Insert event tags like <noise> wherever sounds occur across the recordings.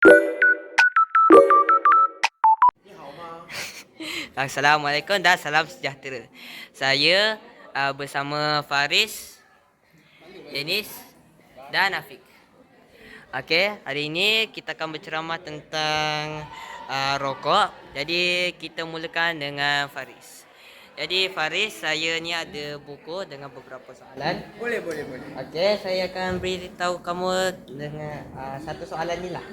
<laughs> Assalamualaikum dan salam sejahtera. Saya uh, bersama Faris, Denis dan Afiq. Okey, hari ini kita akan berceramah tentang uh, rokok. Jadi kita mulakan dengan Faris. Jadi Faris, saya ni ada buku dengan beberapa soalan. Boleh, boleh, boleh. Okey, saya akan beritahu kamu dengan uh, satu soalan ni lah.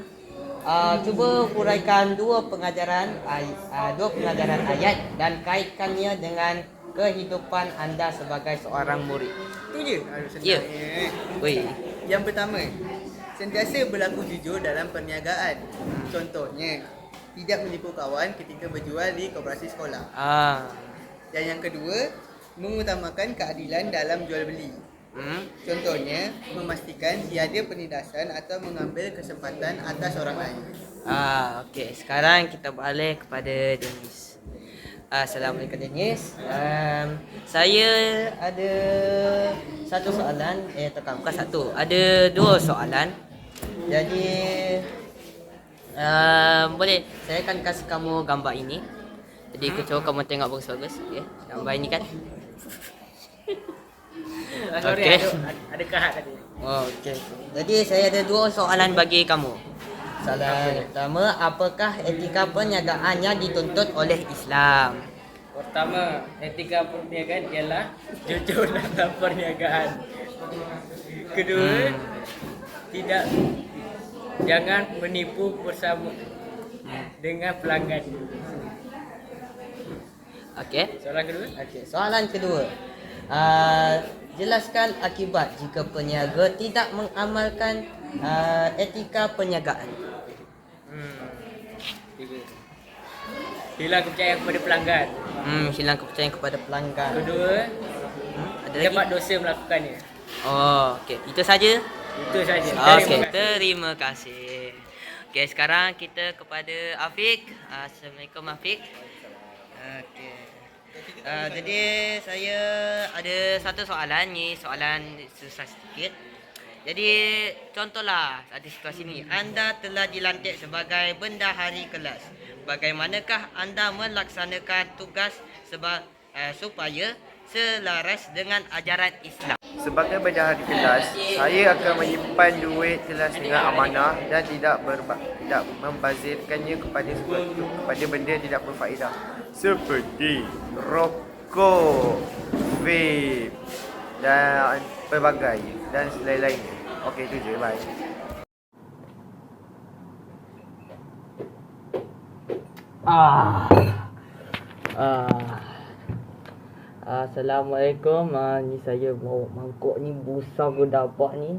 Uh, cuba huraikan dua pengajaran uh, dua pengajaran ayat dan kaitkannya dengan kehidupan anda sebagai seorang murid. Itu je. Aduh, Ya. senangnya. Woi. Yang pertama, sentiasa berlaku jujur dalam perniagaan. Contohnya, tidak menipu kawan ketika berjual di koperasi sekolah. Ah. Dan yang kedua, mengutamakan keadilan dalam jual beli. Hmm. Contohnya, memastikan tiada penindasan atau mengambil kesempatan atas orang lain. Ah, okey. Sekarang kita balik kepada Denis. Ah, Assalamualaikum Denis. Um, saya ada satu soalan, eh tak bukan satu. Ada dua soalan. Jadi um, boleh saya akan kasih kamu gambar ini. Jadi cuba kamu tengok bagus-bagus, okey. Gambar ini kan. <laughs> Sorry, Okey. ada, ada kahat tadi. Oh, okey. Jadi saya ada dua soalan bagi kamu. Soalan pertama, apakah etika perniagaan yang dituntut oleh Islam? Pertama, etika perniagaan ialah jujur <laughs> dalam perniagaan. Kedua, Hmm. tidak jangan menipu bersama dengan pelanggan. Okey. Soalan kedua, Okey, soalan kedua. Uh, jelaskan akibat jika peniaga tidak mengamalkan uh, etika perniagaan. hmm. Hilang kepercayaan kepada pelanggan. Hmm, hilang kepercayaan kepada pelanggan. Kedua, Hmm, ada dapat lagi? dosa melakukannya. Oh, okey. Itu saja. Itu saja. Okey, terima kasih. Okey, sekarang kita kepada Afiq. Assalamualaikum Afiq. Okey. Uh, jadi saya ada satu soalan ni, soalan susah sedikit. Jadi contohlah ada situasi ni. Anda telah dilantik sebagai bendahari kelas. Bagaimanakah anda melaksanakan tugas seba, uh, supaya selaras dengan ajaran Islam? Sebagai bendahari kelas, saya akan menyimpan duit kelas dengan amanah dan tidak berba, tidak membazirkannya kepada sesuatu kepada benda yang tidak berfaedah seperti rokok, vape dan pelbagai dan selain-lainnya. Okey itu je, bye. Ah. Ah. Assalamualaikum. Ah, ni saya bawa mangkuk ni besar pun dapat ni.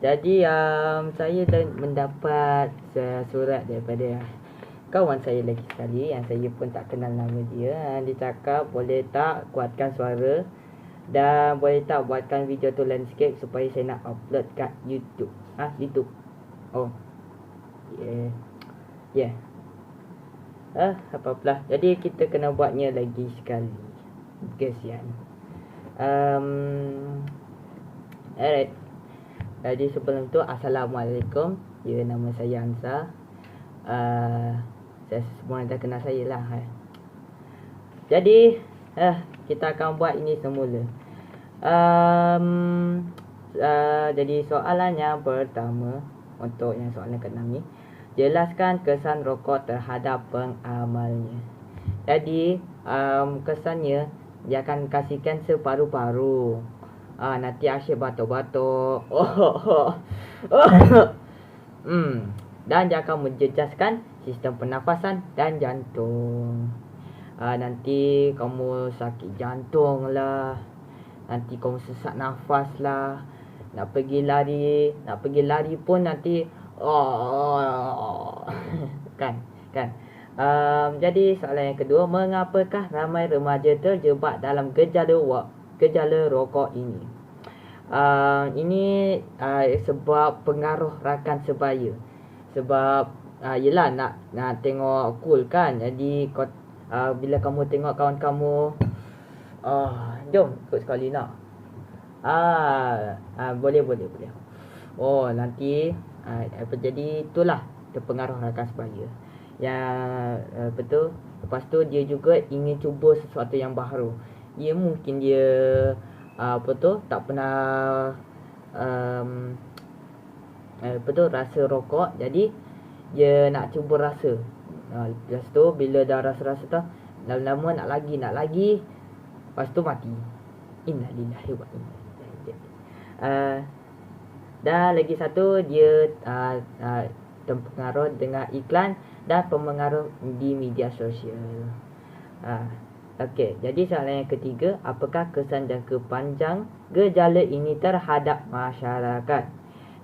Jadi um, saya dah mendapat uh, surat daripada kawan saya lagi sekali yang saya pun tak kenal nama dia. Ah, Dia cakap boleh tak kuatkan suara dan boleh tak buatkan video tu landscape supaya saya nak upload kat YouTube. Ah, YouTube. Oh. Yeah. Yeah. Ah, apa-apalah. Jadi kita kena buatnya lagi sekali. Kesian. Um, alright. Jadi sebelum tu Assalamualaikum. Ya nama saya Ansa. Uh, saya semua dah kenal saya lah. Eh. Jadi uh, kita akan buat ini semula. Um, uh, jadi soalan yang pertama untuk yang soalan ke-6 ni. Jelaskan kesan rokok terhadap pengamalnya. Jadi um, kesannya dia akan kasihkan separuh-paruh. Ah nanti asyik batuk-batuk. Oh. <laughs> hmm. Dan dia akan menjejaskan sistem pernafasan dan jantung. Ah nanti kamu sakit jantung lah. Nanti kamu sesak nafas lah. Nak pergi lari, nak pergi lari pun nanti oh. <laughs> kan, kan. Um, jadi soalan yang kedua, mengapakah ramai remaja terjebak dalam gejala wa, gejala rokok ini? Uh, ini uh, sebab pengaruh rakan sebaya. Sebab uh, yelah nak nak tengok cool kan. Jadi kau uh, bila kamu tengok kawan kamu uh, jom ikut sekali nak. Ah, ah boleh boleh boleh. Oh nanti uh, apa jadi itulah terpengaruh rakan sebaya. Yang uh, betul. Lepas tu dia juga ingin cuba sesuatu yang baru. Dia mungkin dia uh, apa tu tak pernah um, uh, apa tu rasa rokok jadi dia nak cuba rasa. Uh, lepas tu bila dah rasa-rasa tu lama-lama nak lagi nak lagi lepas tu mati. Innalillahi wa inna ilaihi. Uh, dan lagi satu dia uh, uh, terpengaruh dengan iklan dan pemengaruh di media sosial. Uh, Okey, jadi soalan yang ketiga, apakah kesan jangka panjang gejala ini terhadap masyarakat?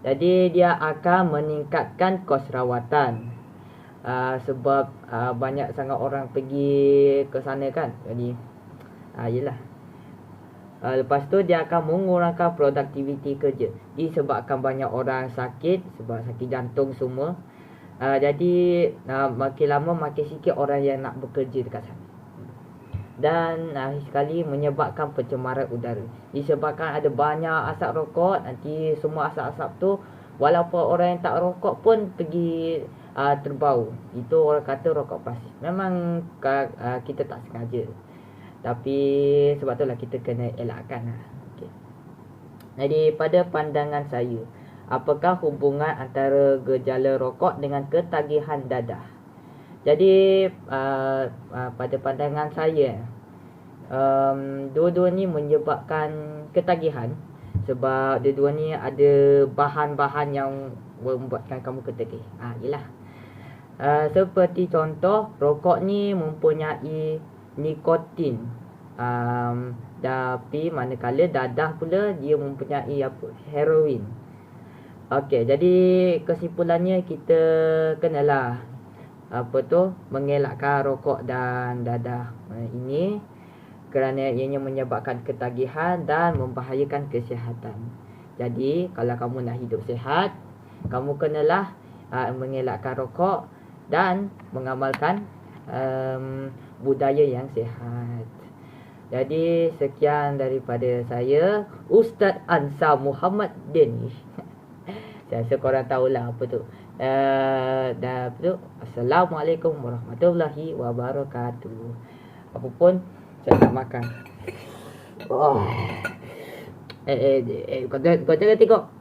Jadi dia akan meningkatkan kos rawatan. Uh, sebab uh, banyak sangat orang pergi ke sana kan. Jadi uh, yelah. Uh, lepas tu dia akan mengurangkan produktiviti kerja. Disebabkan banyak orang sakit sebab sakit jantung semua. Uh, jadi uh, makin lama makin sikit orang yang nak bekerja dekat sana dan uh, sekali menyebabkan pencemaran udara. Disebabkan ada banyak asap rokok, nanti semua asap-asap tu walaupun orang yang tak rokok pun pergi uh, terbau. Itu orang kata rokok pasif. Memang uh, kita tak sengaja. Tapi sebab itulah kita kena elakkan lah. Okay. Jadi pada pandangan saya, apakah hubungan antara gejala rokok dengan ketagihan dadah? Jadi uh, uh, pada pandangan saya um, Dua-dua ni menyebabkan ketagihan Sebab dua-dua ni ada bahan-bahan yang membuatkan kamu ketagih Ah, yelah uh, Seperti contoh Rokok ni mempunyai nikotin um, Tapi manakala dadah pula Dia mempunyai apa? Heroin Okey, jadi kesimpulannya kita kenalah apa tu mengelakkan rokok dan dadah uh, ini kerana ianya menyebabkan ketagihan dan membahayakan kesihatan. Jadi kalau kamu nak hidup sihat, kamu kenalah uh, mengelakkan rokok dan mengamalkan um, budaya yang sihat. Jadi sekian daripada saya Ustaz Ansa Muhammad Danish. Saya rasa korang tahulah apa tu. Uh, dah tu Assalamualaikum warahmatullahi wabarakatuh Apa pun Saya nak makan oh. Eh eh eh Kau Kau tengok